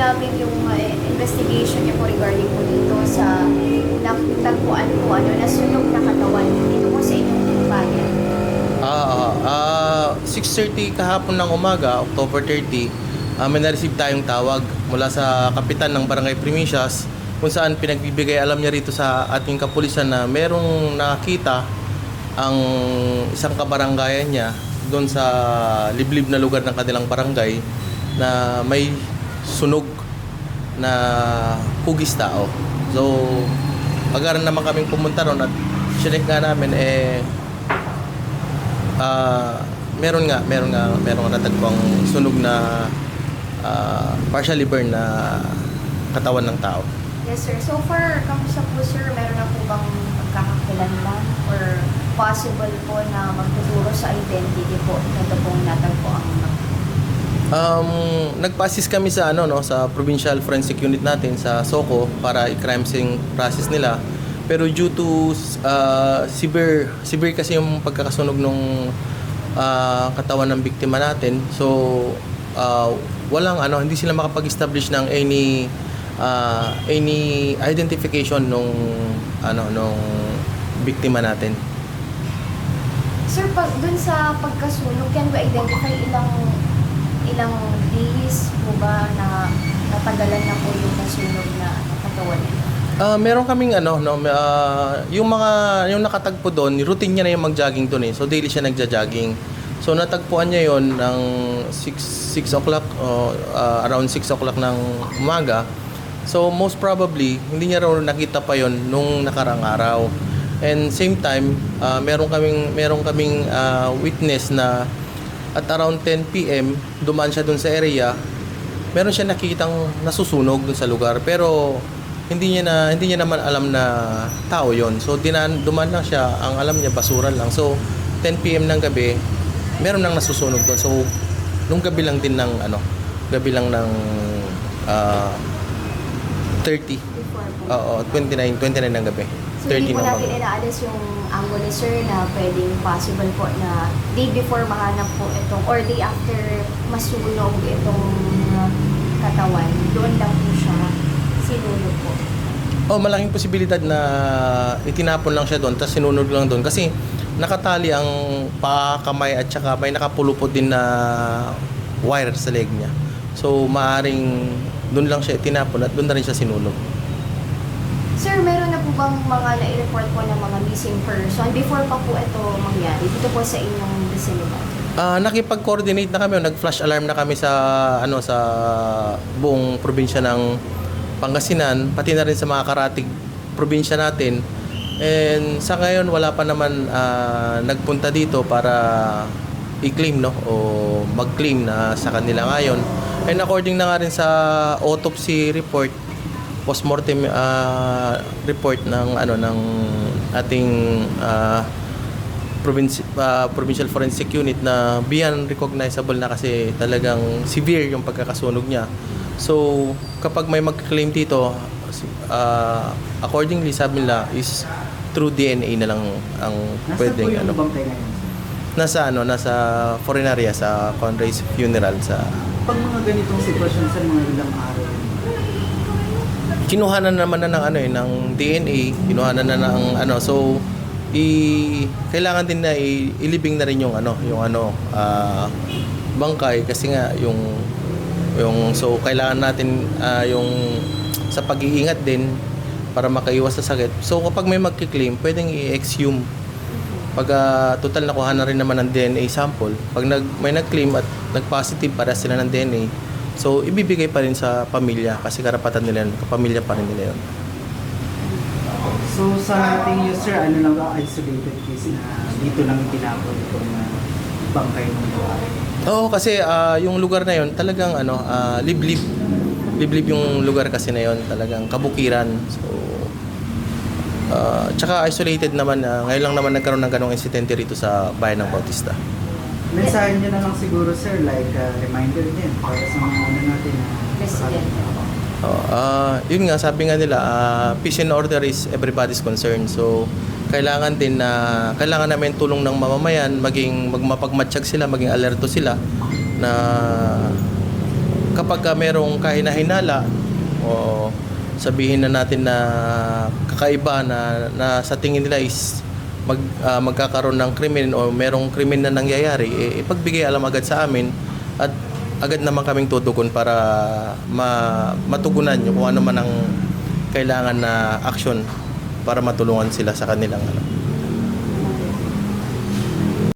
namin yung uh, investigation niyo po regarding po dito sa natagpuan po ano, na sunog na katawan dito po sa inyong bayan. Ah, ah, 6.30 kahapon ng umaga, October 30, ah, may na-receive tayong tawag mula sa kapitan ng Barangay Primicias kung saan pinagbibigay alam niya rito sa ating kapulisan na merong nakakita ang isang kabaranggayan niya doon sa liblib na lugar ng kanilang barangay na may sunog na hugis tao. So, agaran naman kaming pumunta ron at sinek nga namin eh Ah, meron nga, meron nga, meron nga natagpuang sunog na ah, partially burned na katawan ng tao. Yes sir. So far, kamusta po sir? Meron na po bang pagkakakilanlan or possible po na magtuturo sa identity po nito pong natagpuan? Um, nagpa-assist kami sa ano no sa provincial forensic unit natin sa SOCO para i-crime scene process nila. Pero due to uh, severe severe kasi yung pagkakasunog nung ah, katawan ng biktima natin. So ah, walang ano hindi sila makapag-establish ng any ah, any identification nung ano nung biktima natin. Sir, pag dun sa pagkasunog, can we identify ilang ilang days po ba na natagalan na po yung nasunog na katawan nila? Ah, meron kaming ano no, ah, yung mga yung nakatagpo doon, routine niya na yung mag-jogging doon eh. So daily siya nagja-jogging. So natagpuan niya yon ng 6 6 o'clock o ah, around 6 o'clock ng umaga. So most probably hindi niya raw nakita pa yon nung nakarang araw. And same time, ah, meron kaming meron kaming ah, witness na at around 10 PM dumaan siya doon sa area. Meron siya nakikitang nasusunog doon sa lugar. Pero hindi niya na hindi niya naman alam na tao yon so dinan duman lang siya. Ang alam niya basuran lang. So 10 PM ng gabi meron nang nasusunog doon so nung gabi lang din ng ano gabi lang ng ah, 30 Before po. oo 29 29 ng gabi So hindi 30 po natin inaalis yung ni sir na pwedeng possible po na day before mahanap po itong or day after masunog itong uh, katawan. Doon lang po siya sinunog po. Oh, malaking posibilidad na itinapon lang siya doon tapos sinunod lang doon kasi nakatali ang paa, kamay at saka may nakapulupot din na wire sa leg niya. So maaring doon lang siya itinapon at doon na rin siya sinulog. Sir, meron na po bang mga na-report po ng mga missing person before pa po ito mangyari dito po sa inyong vicinity? Ah, nakipag-coordinate na kami, nag-flash alarm na kami sa ano sa buong probinsya ng Pangasinan, pati na rin sa mga karatig probinsya natin. And sa ngayon wala pa naman ah, nagpunta dito para i-claim no o mag-claim na sa kanila ngayon. And according na nga rin sa autopsy report, postmortem ah, report ng ano ng ating ah, provinci- ah, provincial forensic unit na beyond recognizable na kasi talagang severe yung pagkakasunog niya. So, kapag may mag-claim dito, ah, accordingly sabi nila is through DNA na lang ang Nasa pwedeng ano. Nasa ano, nasa foreign area sa Conray's funeral sa Pag mga ganitong sitwasyon sa mga ilang araw, kinuhanan naman na ng ano eh, ng DNA, kinuhanan na ng ano, so i kailangan din na i, ilibing na rin yung ano, yung ano, ah, bangkay kasi nga yung yung so kailangan natin ah, yung sa pag-iingat din para makaiwas sa sakit. So kapag may magki-claim, pwedeng i-exhume. Pag ah, total nakuha na rin naman ng DNA sample, pag nag, may nag-claim at nag-positive para sila ng DNA, so ibibigay pa rin sa pamilya kasi karapatan nila yun, kapamilya pa rin nila yun. So sa ating user, ano lang ba isolated case na dito lang itinapon itong uh, bangkay ng babae? Oo, kasi ah, yung lugar na yon talagang ano, ah, liblib. Liblib yung lugar kasi na yon talagang kabukiran. So, ah, tsaka isolated naman, ah, ngayon lang naman nagkaroon ng ganong insidente rito sa bayan ng Bautista. Mensahe nyo na lang siguro sir, like uh, reminder din para sa mga ano natin na Resident. Oh, ah, yun nga, sabi nga nila, ah, peace and order is everybody's concern. So, kailangan din na, kailangan namin tulong ng mamamayan, maging magmapagmatsyag sila, maging alerto sila na kapag ka merong kahinahinala o sabihin na natin na kakaiba na, na sa tingin nila is mag, ah, magkakaroon ng krimen o merong krimen na nangyayari, eh, ipagbigay alam agad sa amin at agad naman kaming tutugon para ma, matugunan yung kung ano man ang kailangan na action para matulungan sila sa kanilang ano,